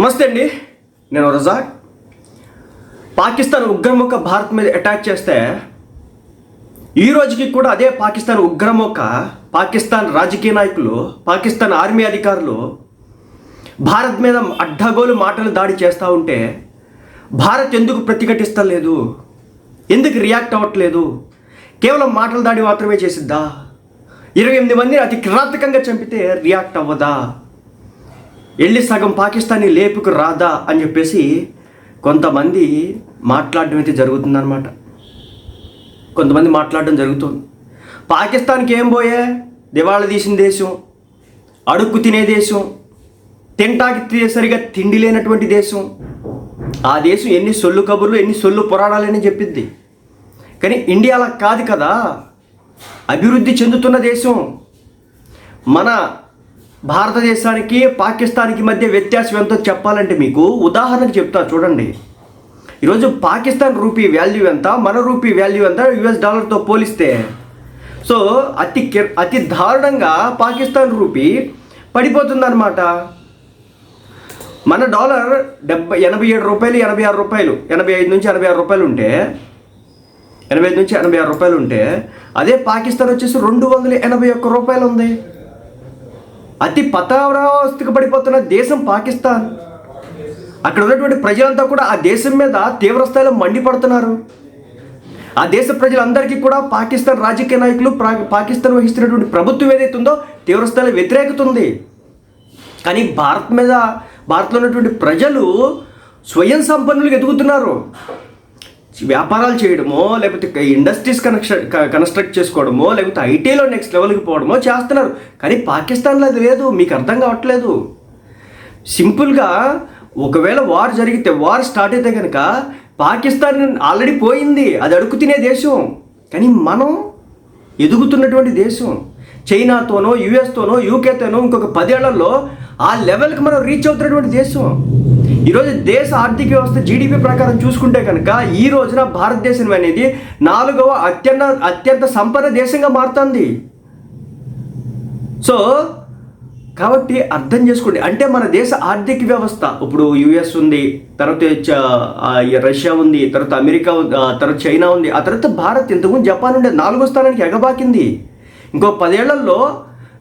నమస్తే అండి. నేను రజాక్. పాకిస్తాన్ ఉగ్రముఖ భారత్ మీద అటాక్ చేస్తే ఈ రోజుకి కూడా అదే పాకిస్తాన్ ఉగ్రముఖ పాకిస్తాన్ రాజకీయ నాయకులు పాకిస్తాన్ ఆర్మీ అధికారులు భారత్ మీద అడ్డగోలు మాటలు దాడి చేస్తూ ఉంటే భారత్ ఎందుకు ప్రతిఘటిస్తలేదు? ఎందుకు రియాక్ట్ అవ్వట్లేదు? కేవలం మాటల దాడి మాత్రమే చేసిద్దా? ఇరవై ఎనిమిది మందిని అతి కిరాతకంగా చంపితే రియాక్ట్ అవ్వదా? వెళ్ళి సగం పాకిస్తానీ లేపుకు రాదా అని చెప్పేసి కొంతమంది మాట్లాడడం అయితే జరుగుతుందన్నమాట. కొంతమంది మాట్లాడడం జరుగుతుంది. పాకిస్తాన్కి ఏం పోయే? దివాళా తీసిన దేశం అడుక్కు తినే దేశం తింటాకి సరిగా తిండి లేనటువంటి దేశం. ఆ దేశం ఎన్ని సొల్లు కబుర్లు ఎన్ని సొల్లు పురాణాలని చెప్పిద్ది. కానీ ఇండియా అలా కాదు కదా. అభివృద్ధి చెందుతున్న దేశం. మన భారతదేశానికి పాకిస్తాన్కి మధ్య వ్యత్యాసం ఎంతో చెప్పాలంటే మీకు ఉదాహరణకు చెప్తా చూడండి. ఈరోజు పాకిస్తాన్ రూపీ వాల్యూ ఎంత మన రూపీ వాల్యూ ఎంత యుఎస్ డాలర్తో పోలిస్తే. సో అతి అతి దారుణంగా పాకిస్తాన్ రూపీ పడిపోతుందన్నమాట. మన డాలర్ డెబ్బై ఎనభై ఏడు రూపాయలు ఎనభై ఆరు రూపాయలు ఎనభై ఐదు నుంచి ఎనభై ఆరు రూపాయలు ఉంటే ఎనభై ఐదు నుంచి ఎనభై ఆరు రూపాయలు ఉంటే అదే పాకిస్తాన్ వచ్చేసి రెండు వందల ఎనభై ఒక్క రూపాయలు ఉంది. అతి పతావరావస్థకు పడిపోతున్న దేశం పాకిస్తాన్. అక్కడ ఉన్నటువంటి ప్రజలంతా కూడా ఆ దేశం మీద తీవ్ర స్థాయిలో మండిపడుతున్నారు. ఆ దేశ ప్రజలందరికీ కూడా పాకిస్తాన్ రాజకీయ నాయకులు పాకిస్తాన్ వహిస్తున్నటువంటి ప్రభుత్వం ఏదైతే ఉందో తీవ్ర స్థాయిలో వ్యతిరేకత ఉంది కానీ భారత్ మీద భారత్లో ఉన్నటువంటి ప్రజలు స్వయం సంపన్నులు ఎదుగుతున్నారు. వ్యాపారాలు చేయడమో లేకపోతే ఇండస్ట్రీస్ కనెక్షన్ కన్స్ట్రక్ట్ చేసుకోవడమో లేకపోతే ఐటీలో నెక్స్ట్ లెవెల్కి పోవడమో చేస్తున్నారు. కానీ పాకిస్తాన్లో అది లేదు మీకు అర్థం కావట్లేదు. సింపుల్గా ఒకవేళ వార్ జరిగితే వార్ స్టార్ట్ అయితే కనుక పాకిస్తాన్ ఆల్రెడీ పోయింది అది అడుగు తినే దేశం. కానీ మనం ఎదుగుతున్నటువంటి దేశం. చైనాతోనో యుఎస్తోనో యూకేతోనో ఇంకొక పదేళ్ళలో ఆ లెవెల్కి మనం రీచ్ అవుతున్నటువంటి దేశం. ఈరోజు దేశ ఆర్థిక వ్యవస్థ జీడిపి ప్రకారం చూసుకుంటే కనుక ఈ రోజున భారతదేశం అనేది నాలుగవ అత్యంత అత్యంత సంపన్న దేశంగా మారుతుంది. సో కాబట్టి అర్థం చేసుకోండి. అంటే మన దేశ ఆర్థిక వ్యవస్థ ఇప్పుడు యుఎస్ ఉంది తర్వాత రష్యా ఉంది తర్వాత అమెరికా ఉంది, ఆ తర్వాత చైనా ఉంది ఆ తర్వాత భారత్ ఇంతకుముందు జపాన్ ఉండే నాలుగో స్థానానికి ఎగబాకింది. ఇంకో పదేళ్ళలో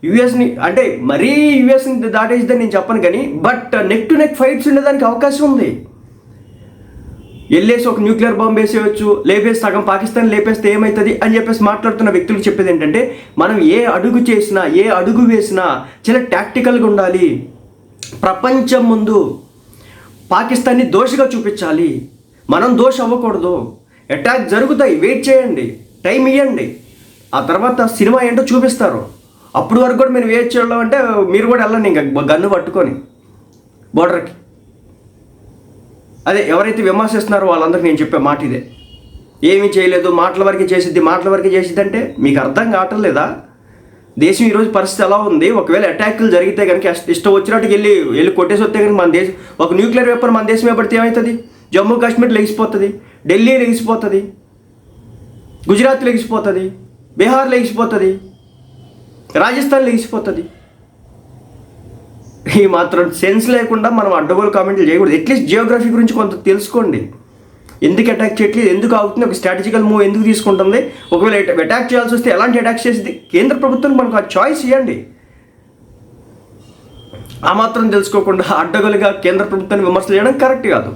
యుఎస్ని అంటే మరీ యుఎస్ని దాటేసిందని నేను చెప్పను కానీ but neck to neck fights ఉండేదానికి అవకాశం ఉంది. వెళ్ళేసి ఒక న్యూక్లియర్ బాంబ్ వేసేయచ్చు లేపేసి సగం పాకిస్తాన్ లేపేస్తే ఏమవుతుంది అని చెప్పేసి మాట్లాడుతున్న వ్యక్తులు చెప్పేది ఏంటంటే మనం ఏ అడుగు చేసినా ఏ అడుగు వేసినా చాలా టాక్టికల్గా ఉండాలి. ప్రపంచం ముందు పాకిస్తాన్ని దోషగా చూపించాలి. మనం దోష అవ్వకూడదు. అటాక్ జరుగుతాయి. వెయిట్ చేయండి. టైం ఇవ్వండి ఆ తర్వాత సినిమా ఏంటో చూపిస్తారు. అప్పుడు వరకు కూడా మీరు వేచి వెళ్ళడం అంటే మీరు కూడా వెళ్ళండి ఇంకా గన్ను పట్టుకొని బోర్డర్కి. అదే ఎవరైతే విమర్శిస్తున్నారో వాళ్ళందరికీ నేను చెప్పే మాట ఇదే. ఏమీ చేయలేదు మాటల వరకే చేసిద్ది మాటల వరకే చేసిద్ది అంటే మీకు అర్థం కావటం లేదా? దేశం ఈరోజు పరిస్థితి ఎలా ఉంది? ఒకవేళ అటాక్లు జరిగితే కనుక ఇష్టం వచ్చినట్టుకి వెళ్ళి వెళ్ళి కొట్టేసి వస్తే కనుక మన దేశం ఒక న్యూక్లియర్ వెపన్ మన దేశం పడితే ఏమవుతుంది? జమ్మూ కాశ్మీర్ లెగిసిపోతుంది ఢిల్లీ లెగిసిపోతుంది గుజరాత్ లెగిసిపోతుంది బీహార్ లెగిసిపోతుంది. రాజస్థాన్ లెగిసిపోతుంది ఈ మాత్రం సెన్స్ లేకుండా మనం అడ్డగోలు కామెంట్లు చేయకూడదు. అట్లీస్ట్ జియోగ్రఫీ గురించి కొంత తెలుసుకోండి. ఎందుకు అటాక్ చేయట్లేదు? ఎందుకు అవుతుంది ఒక స్ట్రాటజికల్ మూవ్ ఎందుకు తీసుకుంటుంది? ఒకవేళ అటాక్ చేయాల్సి వస్తే ఎలాంటి అటాక్ చేసింది? కేంద్ర ప్రభుత్వం మనకు ఆ చాయిస్ ఇవ్వండి ఆ మాత్రం తెలుసుకోకుండా అడ్డగోలుగా కేంద్ర ప్రభుత్వాన్ని విమర్శలు చేయడం కరెక్ట్ కాదు.